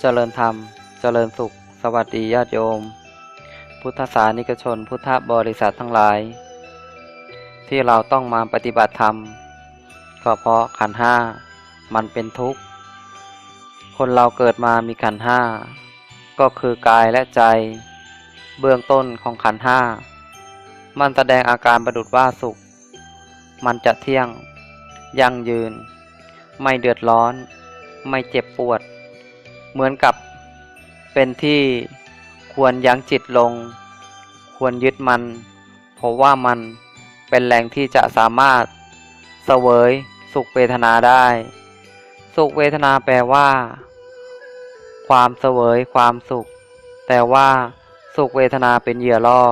เจริญธรรม เจริญสุข สวัสดีญาติโยม พุทธศาสนิกชน พุทธบริษัททั้งหลาย ที่เราต้องมาปฏิบัติธรรม ก็เพราะขันห้ามันเป็นทุกข์ คนเราเกิดมามีขันห้าก็คือกายและใจ เบื้องต้นของขันห้ามันแสดงอาการประดุดว่าสุข มันจะเที่ยง ยั่งยืน ไม่เดือดร้อน ไม่เจ็บปวด เหมือนกับเป็นที่ควรยั้งจิตลง ควรยึดมัน เพราะว่ามันเป็นแหล่งที่จะสามารถเสวยสุขเวทนาได้ สุขเวทนาแปลว่า ความเสวยความสุข แต่ว่าสุขเวทนาเป็นเหยื่อล่อ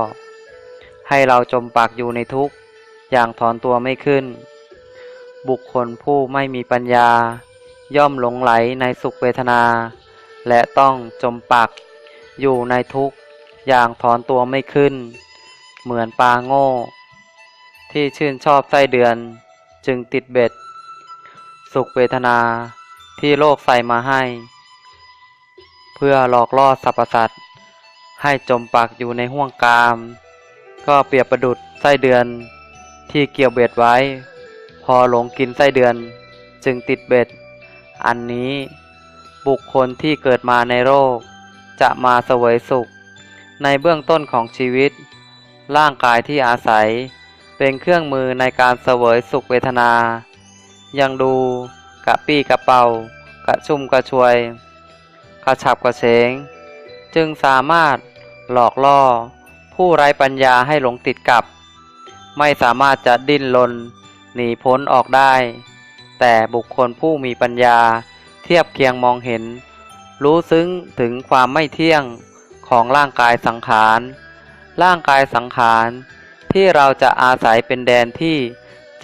ให้เราจมปักอยู่ในทุกข์อย่างถอนตัวไม่ขึ้น บุคคลผู้ไม่มีปัญญา ย่อมหลงไหลในสุขเวทนา และต้องจมปัก อยู่ในทุกข์อย่างถอนตัวไม่ขึ้น เหมือนปลาโง่ ที่ชื่นชอบไส้เดือน จึงติดเบ็ด สุขเวทนาที่โลกใส่มาให้ เพื่อหลอกล่อสรรพสัตว์ให้จมปักอยู่ในห่วงกาม ก็เปรียบประดุดไส้เดือนที่เกี่ยวเบ็ดไว้ พอหลงกินไส้เดือนจึงติดเบ็ด อันนี้ บุคคลที่เกิดมาในโลกจะมาเสวยสุข ในเบื้องต้นของชีวิต ร่างกายที่อาศัย เป็นเครื่องมือในการเสวยสุขเวทนา ยังดูกระปี้กระเป๋ากระชุ่มกระชวยกระฉับกระเฉง จึงสามารถหลอกล่อ ผู้ไร้ปัญญาให้หลงติดกับ ไม่สามารถจะดิ้นรนหนีพ้นออกได้ แต่บุคคลผู้มีปัญญา เทียบเคียงมองเห็น รู้ซึ้งถึงความไม่เที่ยงของร่างกายสังขาร ร่างกายสังขาร ที่เราจะอาศัยเป็นแดนที่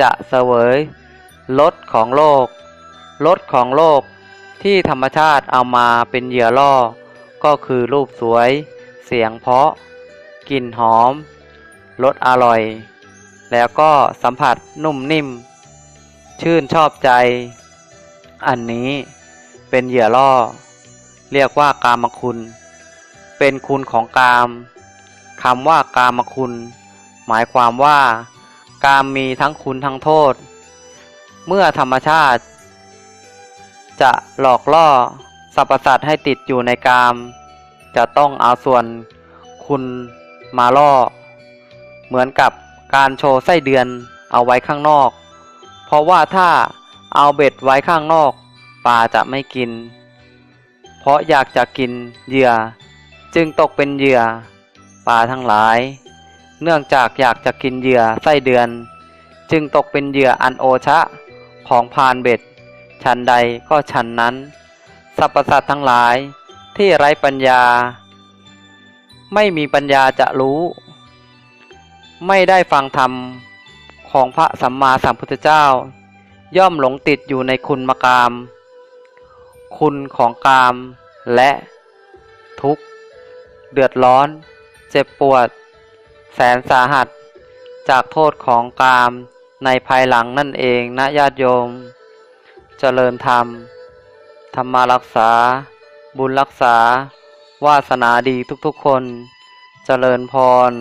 จะเสวยลดของโลกลดของโลกที่ธรรมชาติเอามาเป็นเหยื่อล่อ ก็คือรูปสวย เสียงเพาะ กลิ่นหอมรสอร่อย แล้วก็สัมผัสนุ่มนิ่ม ชื่นชอบใจ อันนี้ เป็นเหยื่อล่อ เรียกว่ากามคุณ เป็นคุณของกามคำว่ากามคุณ หมายความว่า กามมีทั้งคุณทั้งโทษ เมื่อธรรมชาติ จะหลอกล่อสรรพสัตว์ให้ติดอยู่ในกาม จะต้องเอาส่วนคุณมาล่อ เหมือนกับการโชว์ไส้เดือนเอาไว้ข้างนอก เพราะว่าถ้าเอาเบ็ดไว้ข้างนอก ปลาจะไม่กิน เพราะอยากจะกินเหยื่อ จึงตกเป็นเหยื่อ ปลาทั้งหลาย เนื่องจากอยากจะกินเหยื่อไส้เดือน จึงตกเป็นเหยื่ออันโอชะของพานเบ็ด ชันใดก็ชันนั้นสรรพสัตว์ทั้งหลายที่ไร้ปัญญา ไม่มีปัญญาจะรู้ ไม่ได้ฟังธรรมของพระสัมมาสัมพุทธเจ้า ย่อมหลงติดอยู่ในคุณมกาม คุณของกาม และ ทุกข์ เดือดร้อน เจ็บปวด แสนสาหัส จากโทษของกามในภายหลังนั่นเองนะญาติโยม เจริญธรรม ธรรมารักษา บุญรักษา วาสนาดีทุกๆคน เจริญพร